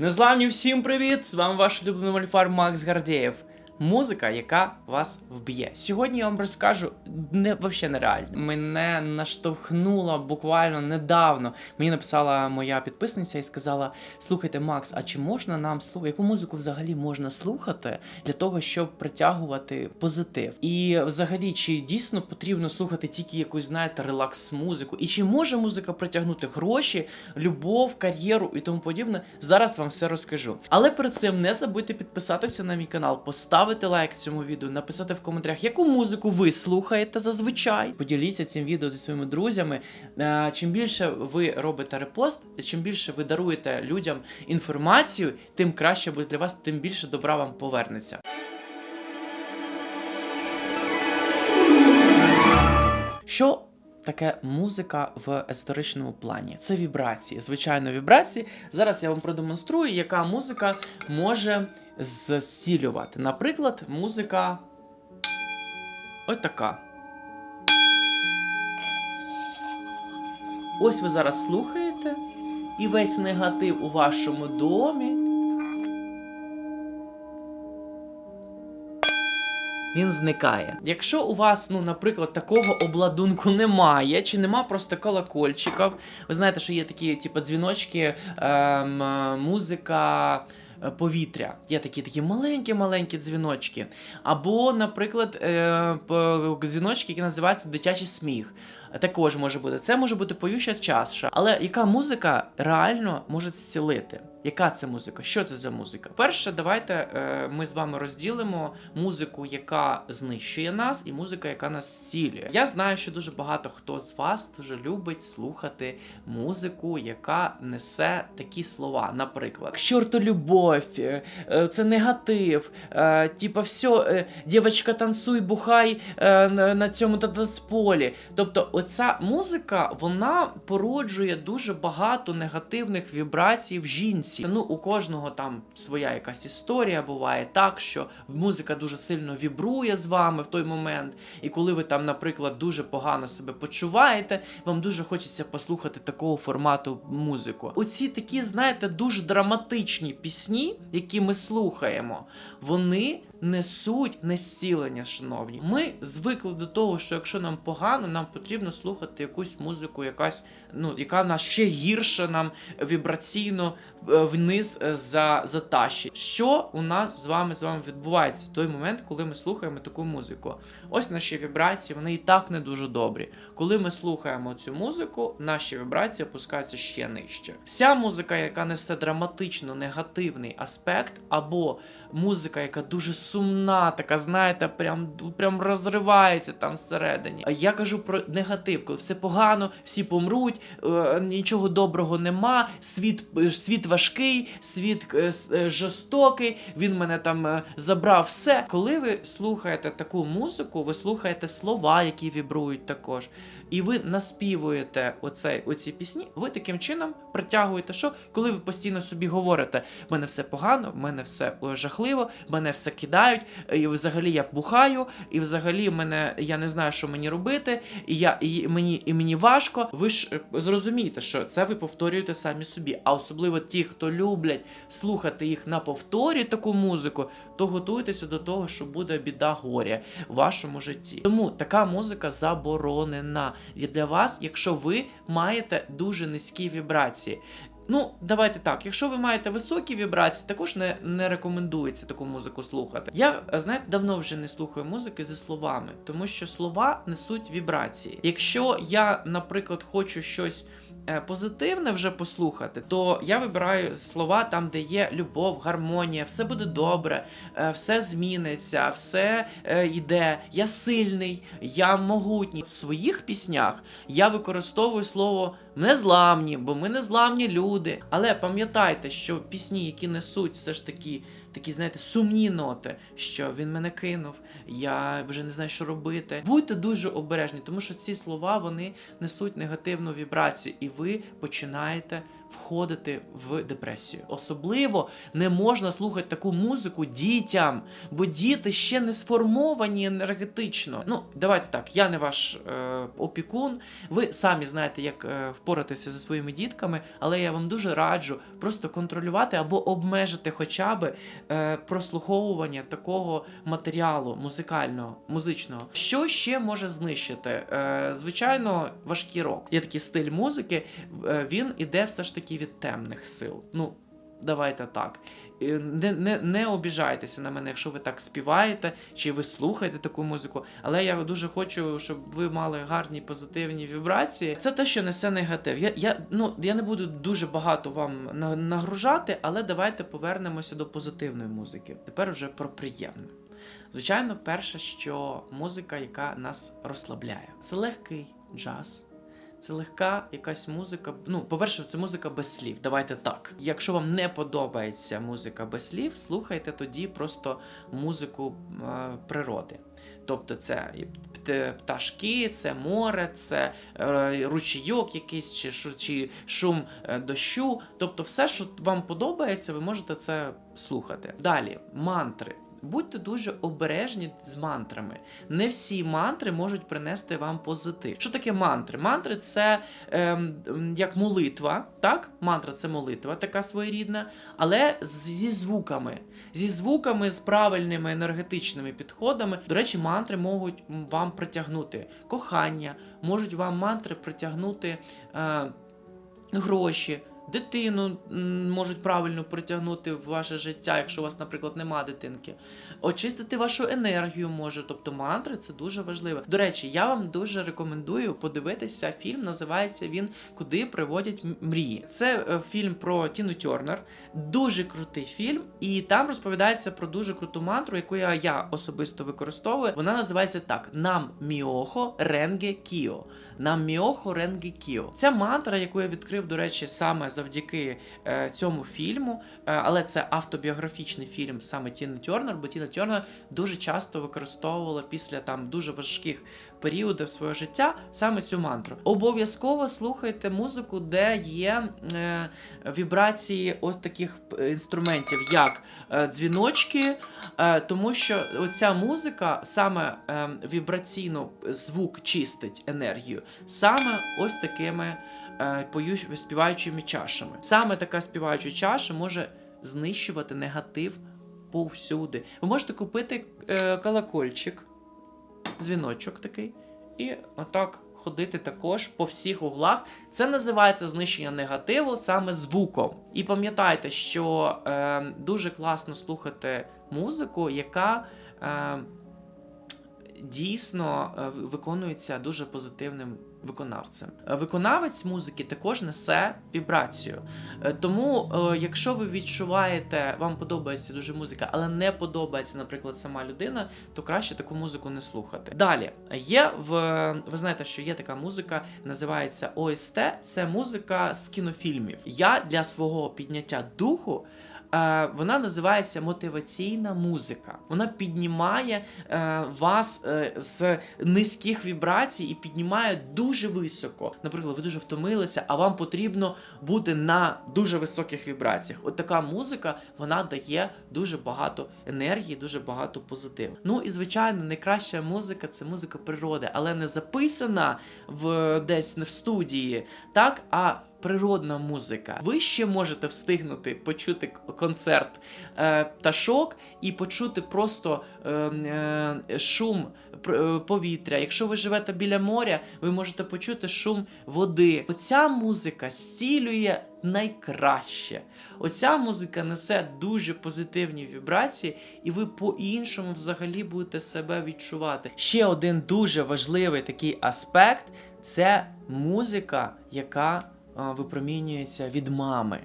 Незламні всім привіт! З вами ваш улюблений мальфар Макс Гардєєв. Музика, яка вас вб'є. Сьогодні я вам розкажу не вообще нереально. Мене наштовхнула буквально недавно. Мені написала моя підписниця і сказала: Слухайте, Макс, а чи можна нам слухати, яку музику взагалі можна слухати для того, щоб притягувати позитив? І взагалі, чи дійсно потрібно слухати тільки якусь, знаєте, релакс-музику? І чи може музика притягнути гроші, любов, кар'єру і тому подібне? Зараз вам все розкажу. Але перед цим не забудьте підписатися на мій канал, поставити лайк цьому відео, написати в коментарях, яку музику ви слухаєте зазвичай. Поділіться цим відео зі своїми друзями. Е, Чим більше ви робите репост, чим більше ви даруєте людям інформацію, тим краще буде для вас, тим більше добра вам повернеться. Що таке музика в езотеричному плані? Це вібрації, звичайно, вібрації. Зараз я вам продемонструю, яка музика може зцілювати. Наприклад, музика ось така. Ось ви зараз слухаєте, і весь негатив у вашому домі. Він зникає. Якщо у вас, ну, наприклад, такого обладунку немає, чи нема просто колокольчиків, ви знаєте, що є такі, типу, дзвіночки, ем, музика. е, Повітря, є такі такі маленькі-маленькі дзвіночки. Або, наприклад, е, дзвіночки, які називаються дитячий сміх. Також може бути. Це може бути поюща чаша. Але яка музика реально може зцілити? Яка це музика? Що це за музика? Перше, давайте е, ми з вами розділимо музику, яка знищує нас, і музика, яка нас зцілює. Я знаю, що дуже багато хто з вас дуже любить слухати музику, яка несе такі слова. Наприклад, «К чорту любов, е, е, це негатив, типа все, дівчатка, танцуй, бухай на цьому танцполі. Тобто, оця музика вона породжує дуже багато негативних вібрацій в жінці. Ну, у кожного там своя якась історія буває так, що музика дуже сильно вібрує з вами в той момент. І коли ви там, наприклад, дуже погано себе почуваєте, вам дуже хочеться послухати такого формату музику. Оці такі, знаєте, дуже драматичні пісні, які ми слухаємо, вони несуть несцілення, шановні. Ми звикли до того, що якщо нам погано, нам потрібно слухати якусь музику, якась, ну, яка нас ще гірше нам вібраційно е, вниз е, за, затащить. Що у нас з вами з вами відбувається в той момент, коли ми слухаємо таку музику? Ось наші вібрації, вони і так не дуже добрі. Коли ми слухаємо цю музику, наші вібрації опускаються ще нижче. Вся музика, яка несе драматично негативний аспект, або музика, яка дуже сумна, така, знаєте, прям, прям розривається там всередині. А я кажу про негатив, коли все погано, всі помруть, е, нічого доброго нема, світ, е, світ важкий, світ е, жорстокий, він мене там забрав все. Коли ви слухаєте таку музику, ви слухаєте слова, які вібрують також. І ви наспівуєте оцей, оці пісні, ви таким чином притягуєте, що коли ви постійно собі говорите, в мене все погано, в мене все е, жахливо, мене все кидають, і взагалі я бухаю, і взагалі мене я не знаю, що мені робити, і я і мені і мені важко. Ви ж е, зрозумієте, що це ви повторюєте самі собі. А особливо ті, хто люблять слухати їх на повторі таку музику, то готуйтеся до того, що буде біда горя в вашому житті. Тому така музика заборонена для вас, якщо ви маєте дуже низькі вібрації. Ну, давайте так. Якщо ви маєте високі вібрації, також не, не рекомендується таку музику слухати. Я, знаєте, давно вже не слухаю музики зі словами, тому що слова несуть вібрації. Якщо я, наприклад, хочу щось позитивне вже послухати, то я вибираю слова там, де є любов, гармонія, все буде добре, е, все зміниться, все е, йде. Я сильний, я могутній. В своїх піснях я використовую слово незламні, бо ми незламні люди. Але пам'ятайте, що пісні, які несуть все ж таки такі, знаєте, сумні ноти, що він мене кинув, я вже не знаю, що робити. Будьте дуже обережні, тому що ці слова вони несуть негативну вібрацію, і ви починаєте входити в депресію. Особливо не можна слухати таку музику дітям, бо діти ще не сформовані енергетично. Ну, давайте так, я не ваш е, опікун. Ви самі знаєте, як е, впоратися зі своїми дітками, але я вам дуже раджу просто контролювати або обмежити хоча б е, прослуховування такого матеріалу музикального, музичного. Що ще може знищити? Е, звичайно, важкий рок. Є такий стиль музики, е, він іде все ж таки від темних сил. Ну, давайте так. Е, Не, не, не обіжайтеся на мене, якщо ви так співаєте, чи ви слухаєте таку музику. Але я дуже хочу, щоб ви мали гарні позитивні вібрації. Це те, що несе негатив. Я, я, ну, я не буду дуже багато вам нагружати, але давайте повернемося до позитивної музики. Тепер вже про приємне. Звичайно, перше, що музика, яка нас розслабляє. Це легкий джаз. Це легка якась музика. Ну, по-перше, це музика без слів. Давайте так. Якщо вам не подобається музика без слів, слухайте тоді просто музику е, природи. Тобто це пташки, це море, це е, ручійок якийсь, чи, чи шум е, дощу. Тобто, все, що вам подобається, ви можете це слухати. Далі, мантри. Будьте дуже обережні з мантрами. Не всі мантри можуть принести вам позитив. Що таке мантри? Мантри це ем, як молитва, так? Мантра це молитва, така своєрідна, але зі звуками. Зі звуками, з правильними енергетичними підходами. До речі, мантри можуть вам притягнути кохання, можуть вам мантри притягнути е, гроші. Дитину можуть правильно притягнути в ваше життя, якщо у вас, наприклад, нема дитинки. Очистити вашу енергію може. Тобто мантри це дуже важливо. До речі, я вам дуже рекомендую подивитися фільм. Називається він Куди приводять мрії. Це е, фільм про Тіну Тернер. Дуже крутий фільм, і там розповідається про дуже круту мантру, яку я, я особисто використовую. Вона називається так: Нам міохо ренге кіо. Нам міохо ренге кіо. Ця мантра, яку я відкрив, до речі, саме завдяки е, цьому фільму, е, але це автобіографічний фільм саме Тіни Тернер, бо Тіна Тернер дуже часто використовувала після там дуже важких періодів свого життя саме цю мантру. Обов'язково слухайте музику, де є е, вібрації ось таких е, інструментів, як е, дзвіночки, е, тому що оця музика саме е, вібраційно звук чистить енергію, саме ось такими співаючими чашами. Саме така співаюча чаша може знищувати негатив повсюди. Ви можете купити е, колокольчик, дзвіночок такий, і отак ходити також по всіх углах. Це називається знищення негативу саме звуком. І пам'ятайте, що е, дуже класно слухати музику, яка. Е, Дійсно е, виконується дуже позитивним виконавцем. Е, Виконавець музики також несе вібрацію. Е, Тому, е, якщо ви відчуваєте, вам подобається дуже музика, але не подобається, наприклад, сама людина, то краще таку музику не слухати. Далі є в ви знаєте, що є така музика, називається ОСТ. Це музика з кінофільмів. Я для свого підняття духу. Е, Вона називається мотиваційна музика. Вона піднімає е, вас е, з низьких вібрацій і піднімає дуже високо. Наприклад, ви дуже втомилися, а вам потрібно бути на дуже високих вібраціях. От така музика вона дає дуже багато енергії, дуже багато позитиву. Ну і звичайно, найкраща музика це музика природи, але не записана в десь не в студії, так а. Природна музика. Ви ще можете встигнути почути концерт е, пташок і почути просто е, е, шум е, повітря. Якщо ви живете біля моря, ви можете почути шум води. Оця музика зцілює найкраще. Оця музика несе дуже позитивні вібрації, і ви по-іншому взагалі будете себе відчувати. Ще один дуже важливий такий аспект це музика, яка випромінюється від мами.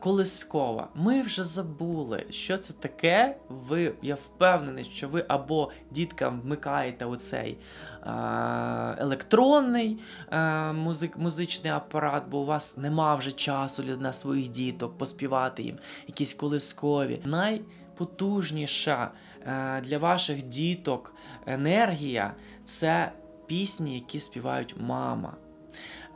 Колискова. Ми вже забули, що це таке. Ви, я впевнений, що ви або діткам вмикаєте оцей е, електронний е, музик, музичний апарат, бо у вас нема вже часу для своїх діток поспівати їм якісь колискові. Найпотужніша е, для ваших діток енергія це пісні, які співають мама.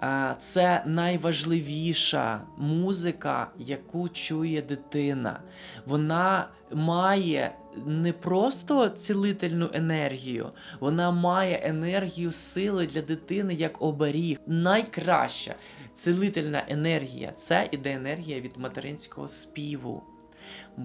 Е, Це найважливіша музика, яку чує дитина. Вона має не просто цілительну енергію, вона має енергію сили для дитини як оберіг. Найкраща цілительна енергія це іде енергія від материнського співу.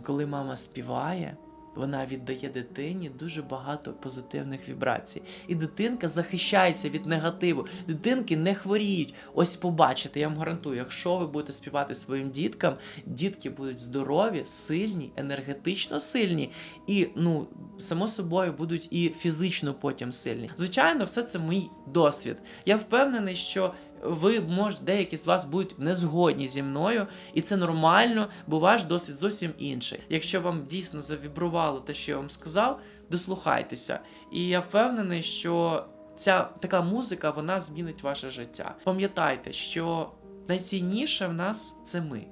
Коли мама співає, вона віддає дитині дуже багато позитивних вібрацій. І дитинка захищається від негативу. Дитинки не хворіють. Ось побачите, я вам гарантую, якщо ви будете співати своїм діткам, дітки будуть здорові, сильні, енергетично сильні і, ну, само собою, будуть і фізично потім сильні. Звичайно, все це мій досвід. Я впевнений, що ви може, деякі з вас будуть не згодні зі мною, і це нормально, бо ваш досвід зовсім інший. Якщо вам дійсно завібрувало те, що я вам сказав, дослухайтеся. І я впевнений, що ця така музика вона змінить ваше життя. Пам'ятайте, що найцінніше в нас це ми.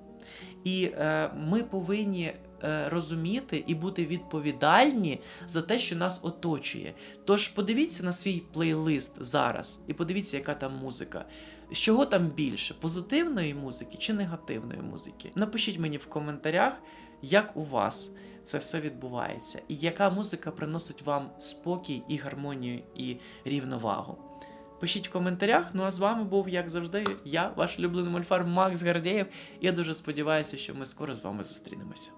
І е, ми повинні розуміти і бути відповідальні за те, що нас оточує. Тож подивіться на свій плейлист зараз і подивіться, яка там музика. З чого там більше? Позитивної музики чи негативної музики? Напишіть мені в коментарях, як у вас це все відбувається, і яка музика приносить вам спокій і гармонію і рівновагу. Пишіть в коментарях. Ну а з вами був, як завжди, я, ваш улюблений мольфар Макс Гардєєв. Я дуже сподіваюся, що ми скоро з вами зустрінемося.